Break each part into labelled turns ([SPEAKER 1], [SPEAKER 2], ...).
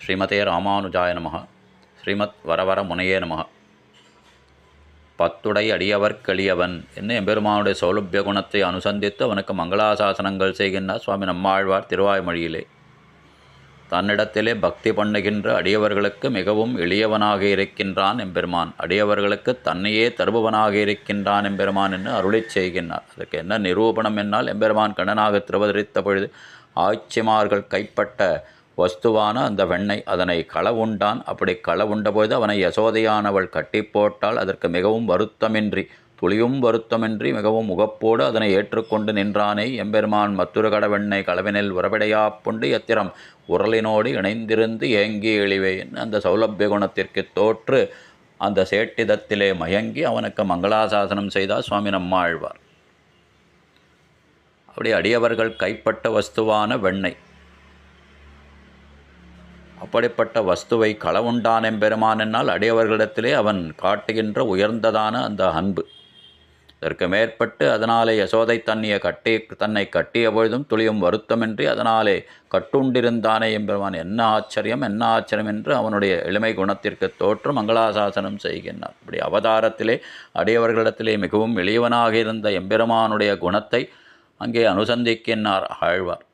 [SPEAKER 1] ஸ்ரீமதே ராமானுஜாய நமக ஸ்ரீமத் வரவர முனையே நமக பத்துடை அடியவர்க்கெளியவன் என்ன எம்பெருமானுடைய சௌலபிய குணத்தை அனுசந்தித்து அவனுக்கு மங்களாசாசனங்கள் செய்கின்றார் சுவாமி நம்மாழ்வார் திருவாய்மொழியிலே. தன்னிடத்திலே பக்தி பண்ணுகின்ற அடியவர்களுக்கு மிகவும் எளியவனாக இருக்கின்றான் எம்பெருமான். அடியவர்களுக்கு தன்னையே தருபவனாக இருக்கின்றான் எம்பெருமான் என்று அருளிச் செய்கின்றார். அதுக்கு என்ன நிரூபணம் என்னால் எம்பெருமான் கண்ணனாக திருவதரித்த பொழுது ஆட்சிமார்கள் கைப்பட்ட வஸ்துவான அந்த வெண்ணை அதனை களவுண்டான். அப்படி களவுண்டபோது அவனை யசோதையானவள் கட்டி போட்டால் அதற்கு மிகவும் வருத்தமின்றி துளியும் வருத்தமின்றி மிகவும் முகப்போடு அதனை ஏற்றுக்கொண்டு நின்றானே. எம்பெருமான் மத்துரு கடவெண்ணை களவினில் உறவிடையாப்புண்டு எத்திரம் உரலினோடு இணைந்திருந்து ஏங்கி எழிவேன். அந்த சௌலபிய குணத்திற்கு தோற்று அந்த சேட்டிதத்திலே மயங்கி அவனுக்கு மங்களாசாசனம் செய்தார் சுவாமி நம்மாழ்வார். அப்படி அடியவர்கள் கைப்பட்ட வஸ்துவான வெண்ணெய் அப்படிப்பட்ட வஸ்துவை களவுண்டான் எம்பெருமான் என்னால் அடையவர்களிடத்திலே அவன் காட்டுகின்ற உயர்ந்ததான அந்த அன்பு. இதற்கு மேற்பட்டு அதனாலே யசோதை தன்னிய கட்டி தன்னை கட்டிய பொழுதும் துளியும் வருத்தமின்றி அதனாலே கட்டுண்டிருந்தானே எம்பெருமான். என்ன ஆச்சரியம் என்ன ஆச்சரியம் என்று அவனுடைய எளிமை குணத்திற்கு தோற்று மங்களாசாசனம் செய்கின்றான். இப்படி அவதாரத்திலே அடியவர்களிடத்திலே மிகவும் எளியவனாக இருந்த எம்பெருமானுடைய குணத்தை அங்கே அனுசந்திக்கின்றார் ஆழ்வார்.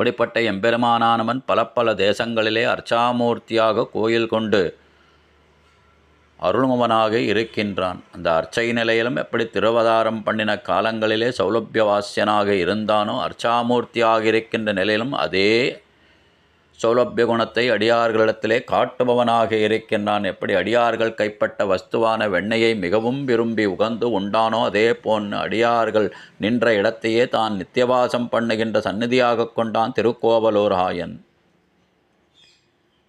[SPEAKER 1] அப்படிப்பட்ட எம்பெருமானானவன் பல பல தேசங்களிலே அர்ச்சாமூர்த்தியாக கோயில் கொண்டு அருள்மவனாக இருக்கின்றான். அந்த அர்ச்சை நிலையிலும் எப்படி திருவதாரம் பண்ணின காலங்களிலே சௌலபியவாசியனாக இருந்தானோ அர்ச்சாமூர்த்தியாக இருக்கின்ற நிலையிலும் அதே சௌலபிய குணத்தை அடியார்களிடத்திலே காட்டுபவனாக இருக்கின்றான். எப்படி அடியார்கள் கைப்பட்ட வஸ்துவான வெண்ணையை மிகவும் விரும்பி உகந்து உண்டானோ அதே போன் அடியார்கள் நின்ற இடத்தையே தான் நித்தியவாசம் பண்ணுகின்ற சந்நிதியாக கொண்டான் திருக்கோவலூர் ஆயன்.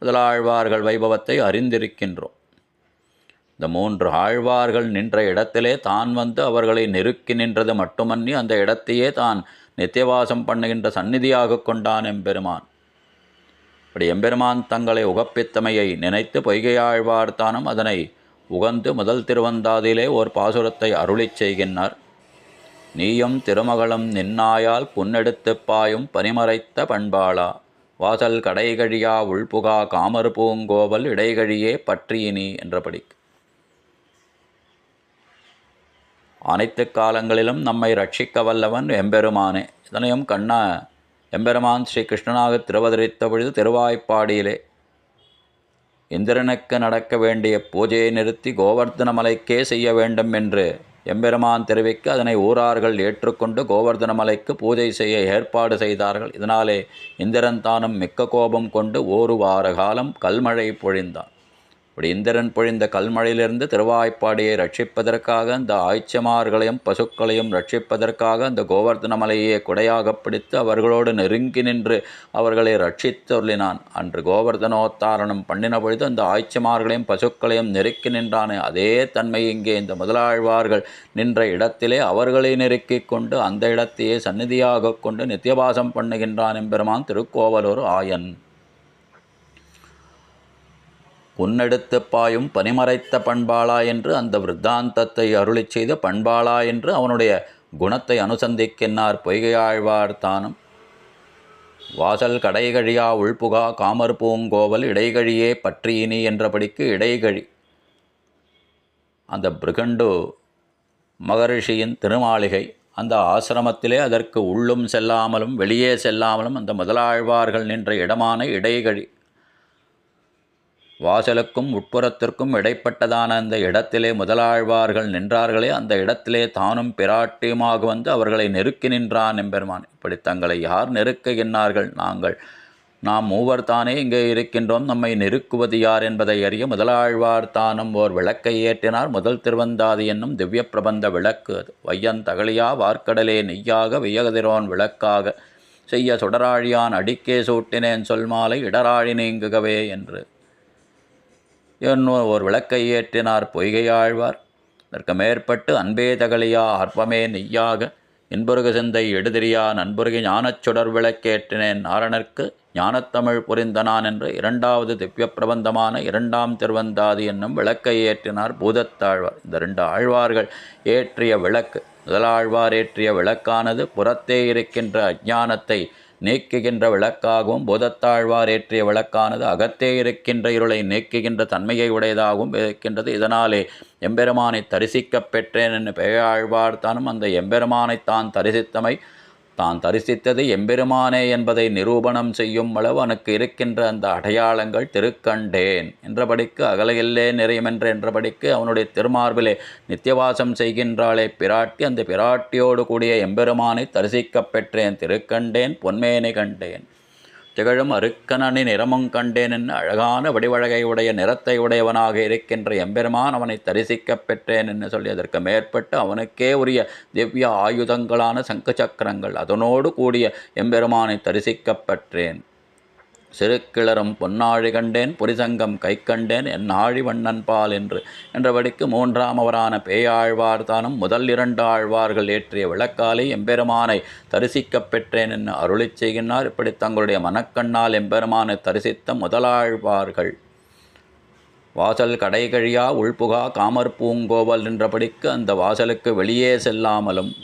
[SPEAKER 1] முதலாழ்வார்கள் வைபவத்தை அறிந்திருக்கின்றோம். இந்த மூன்று ஆழ்வார்கள் நின்ற இடத்திலே தான் வந்து அவர்களை நெருக்கி நின்றது மட்டுமன்றி அந்த இடத்தையே தான் நித்தியவாசம் பண்ணுகின்ற சந்நிதியாக கொண்டான் எம்பெருமான். இப்படி எம்பெருமான் தங்களை உகப்பித்தமையை நினைத்து பொய்கையாழ்வார்தானும் அதனை உகந்து முதல் திருவந்தாதிலே ஓர் பாசுரத்தை அருளிச் செய்கின்றார். நீயும் திருமகளும் நின்னாயால் புன்னெடுத்து பாயும் பனிமறைத்த பண்பாளா. வாசல் கடைகழியா உள்புகா காமர் பூங்கோவல் இடைகழியே பற்றியினி என்றபடி. அனைத்து காலங்களிலும் நம்மை ரட்சிக்க வல்லவன் எம்பெருமானே. இதனையும் கண்ணா எம்பெருமான் ஸ்ரீ கிருஷ்ணனாக திருவதரித்த பொழுது திருவாய்ப்பாடியிலே இந்திரனுக்கு நடக்க வேண்டிய பூஜையை நிறுத்தி கோவர்தன மலைக்கே செய்ய வேண்டும் என்று எம்பெருமான் தெரிவிக்க அதனை ஊரார்கள் ஏற்றுக்கொண்டு கோவர்தன மலைக்கு பூஜை செய்ய ஏற்பாடு செய்தார்கள். இதனாலே இந்திரன் தானும் மிக்க கோபம் கொண்டு ஒரு வார காலம் கல்மழை பொழிந்தான். இப்படி இந்திரன் பொழிந்த கல்மழையிலிருந்து திருவாய்ப்பாடியை ரட்சிப்பதற்காக அந்த ஆய்ச்சமார்களையும் பசுக்களையும் ரட்சிப்பதற்காக அந்த கோவர்தன மலையை குடையாக பிடித்து அவர்களோடு நெருங்கி நின்று அவர்களை ரட்சித்தொருளினான். அன்று கோவர்தனோத்தாரணம் பண்ணின பொழுது அந்த ஆய்ச்சமார்களையும் பசுக்களையும் நெருக்கி நின்றானே. அதே தன்மை இங்கே இந்த முதலாழ்வார்கள் நின்ற இடத்திலே அவர்களை நெருக்கி கொண்டு அந்த இடத்தையே சந்நிதியாக கொண்டு நித்தியபாசம் பண்ணுகின்றான் எம்பெருமான் திருக்கோவலூர் ஆயன். புன்னெடுத்து பாயும் பனிமறைத்த பண்பாளா என்று அந்த விருத்தாந்தத்தை அருளிச் செய்த பண்பாளா என்று அவனுடைய குணத்தை அனுசந்திக்கின்றார் பொய்கையாழ்வார் தானும். வாசல் கடைகழியா உள்புகா காமர் பூங்கோவல் இடைகழியே பற்றியினி என்றபடிக்கு இடைகழி. அந்த பிருகண்டு மகரிஷியின் திருமாளிகை அந்த ஆசிரமத்திலே அதற்கு உள்ளும் செல்லாமலும் வெளியே செல்லாமலும் அந்த முதலாழ்வார்கள் நின்ற இடமான இடைகழி. வாசலுக்கும் உட்புறத்திற்கும் இடைப்பட்டதான அந்த இடத்திலே முதலாழ்வார்கள் நின்றார்களே அந்த இடத்திலே தானும் பிராட்டியுமாக வந்து அவர்களை நெருக்கி நின்றான் எம்பெருமான். இப்படி தங்களை யார் நெருக்குகின்றார்கள்? நாங்கள் நாம் மூவர் தானே இங்கே இருக்கின்றோம் நம்மை நெருக்குவது யார் என்பதை அறிய முதலாழ்வார் தானும் ஓர் விளக்கை ஏற்றினார். முதல் திருவந்தாதி என்னும் திவ்ய பிரபந்த விளக்கு அது. வையன் தகழியா வார்க்கடலே நெய்யாக வியகதிரோன் விளக்காக செய்ய சுடராழியான் அடிக்கே சூட்டினேன் சொல்மாலை இடராழி நீங்குகவே என்று என்னும் ஒரு விளக்கை ஏற்றினார் பொய்கையாழ்வார் அதற்கு மேற்பட்டு அன்பே தகலியா அற்பமே நெய்யாக இன்புருகு சிந்தை எடுதிரியா நண்புருகி ஞானச் சுடர் விளக்கேற்றினேன். நாரணர்க்கு ஞானத்தமிழ் புரிந்தனான் என்று இரண்டாவது திவ்ய பிரபந்தமான இரண்டாம் திருவந்தாதி என்னும் விளக்கை ஏற்றினார் பூதத்தாழ்வார். இந்த ரெண்டு ஆழ்வார்கள் ஏற்றிய விளக்கு முதலாழ்வார் ஏற்றிய விளக்கானது புறத்தே இருக்கின்ற அஜானத்தை நீக்குகின்ற விளக்காகவும் பூதத்தாழ்வார் ஏற்றிய விளக்கானது அகத்தே இருக்கின்ற இருளை நீக்குகின்ற தன்மையை உடையதாகவும் இருக்கின்றது. இதனாலே எம்பெருமானை தரிசிக்கப் பெற்றேன் என்று பெயராழ்வார் தானும் அந்த எம்பெருமானைத்தான் தரிசித்தமை தான் தரிசித்தது எம்பெருமானே என்பதை நிரூபணம் செய்யும் அளவு அவனுக்கு இருக்கின்ற அந்த அடையாளங்கள் திருக்கண்டேன். என்றபடிக்கு அகலையில்லே நிறையமென்ற என்றபடிக்கு அவனுடைய திருமார்பிலே நித்தியவாசம் செய்கின்றாளே. பிராட்டி அந்த பிராட்டியோடு கூடிய எம்பெருமானை தரிசிக்கப் பெற்றேன். திருக்கண்டேன் பொன்மேனை கண்டேன். திகழும் அருக்கனனி நிறமும் கண்டேன் என்று அழகான வடிவழகை உடைய நிறத்தை உடையவனாக இருக்கின்ற எம்பெருமான் அவனை தரிசிக்கப் பெற்றேன் என்று சொல்லி அதற்கு மேற்பட்டு அவனுக்கே உரிய திவ்ய ஆயுதங்களான சங்கு சக்கரங்கள் அதனோடு கூடிய எம்பெருமானை தரிசிக்கப் பெற்றேன். சிறுக்கிளரும் பொன்னாழி கண்டேன் புரிசங்கம் கை கண்டேன் என் ஆழி வண்ணன் பால் என்று. என்றபடிக்கு மூன்றாம் அவரான பேயாழ்வார் தானும் முதல் இரண்டு ஆழ்வார்கள் ஏற்றிய விளக்காலே எம்பெருமானை தரிசிக்கப் பெற்றேன் என்று அருளிச் செய்கின்றார். இப்படி தங்களுடைய மனக்கண்ணால் எம்பெருமானை தரிசித்த முதலாழ்வார்கள். வாசல் கடைகழியா உள்புகா காமர் பூங்கோவல் என்றபடிக்கு அந்த வாசலுக்கு வெளியே செல்லாமலும்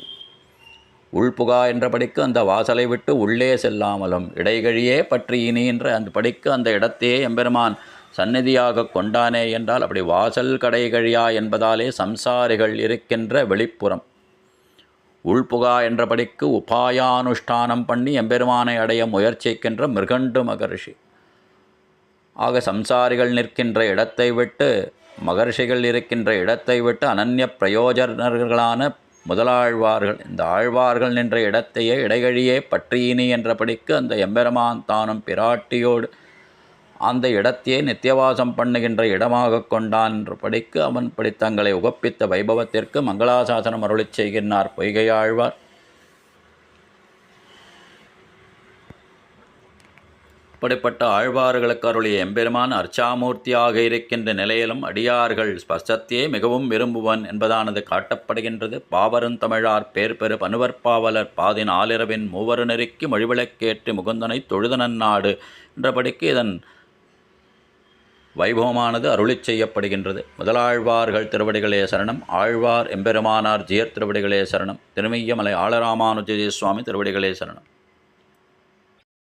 [SPEAKER 1] உள்புகா என்ற படிக்கு அந்த வாசலை விட்டு உள்ளே செல்லாமலும் இடைகழியே பற்றி இனி என்ற அந்த படிக்கு அந்த இடத்தையே எம்பெருமான் சந்நிதியாக கொண்டானே என்றால் அப்படி வாசல் கடைகழியா என்பதாலே சம்சாரிகள் இருக்கின்ற வெளிப்புறம். உள்புகா என்றபடிக்கு உபாயானுஷ்டானம் பண்ணி எம்பெருமானை அடைய முயற்சிக்கின்ற மிருகண்டு மகர்ஷி. ஆக சம்சாரிகள் நிற்கின்ற இடத்தை விட்டு மகர்ஷிகள் இருக்கின்ற இடத்தை விட்டு அனன்ய பிரயோஜனர்களான முதலாழ்வார்கள். இந்த ஆழ்வார்கள் நின்ற இடத்தையே இடைகழியே பற்றியினி என்றபடிக்கு அந்த எம்பெருமான் தானும் பிராட்டியோடு அந்த இடத்தையே நித்தியவாசம் பண்ணுகின்ற இடமாக கொண்டான் என்றபடிக்கு அவன் படி தங்களை உகப்பித்த வைபவத்திற்கு மங்களாசாசனம் அருளிச் செய்கின்றார் பொய்கையாழ்வார். இப்படிப்பட்ட ஆழ்வார்களுக்கு அருளிய எம்பெருமான் அர்ச்சாமூர்த்தியாக இருக்கின்ற நிலையிலும் அடியார்கள் ஸ்பர்சத்தையே மிகவும் விரும்புவன் என்பதானது காட்டப்படுகின்றது. பாவருந்தமிழார் பேர் பெரு பனுவற்பாவலர் பாதி நாலிரவின் மூவரு நெருக்கி மொழிவிளக்கேற்றி முகுந்தனை தொழுதனன் நாடு என்றபடிக்கு இதன் வைபவமானது அருளிச் செய்யப்படுகின்றது. முதலாழ்வார்கள் திருவடிகளே சரணம். ஆழ்வார் எம்பெருமானார் ஜியர் திருவடிகளே சரணம். திருமையமலை ஆளராமானுஜய சுவாமி திருவடிகளே சரணம்.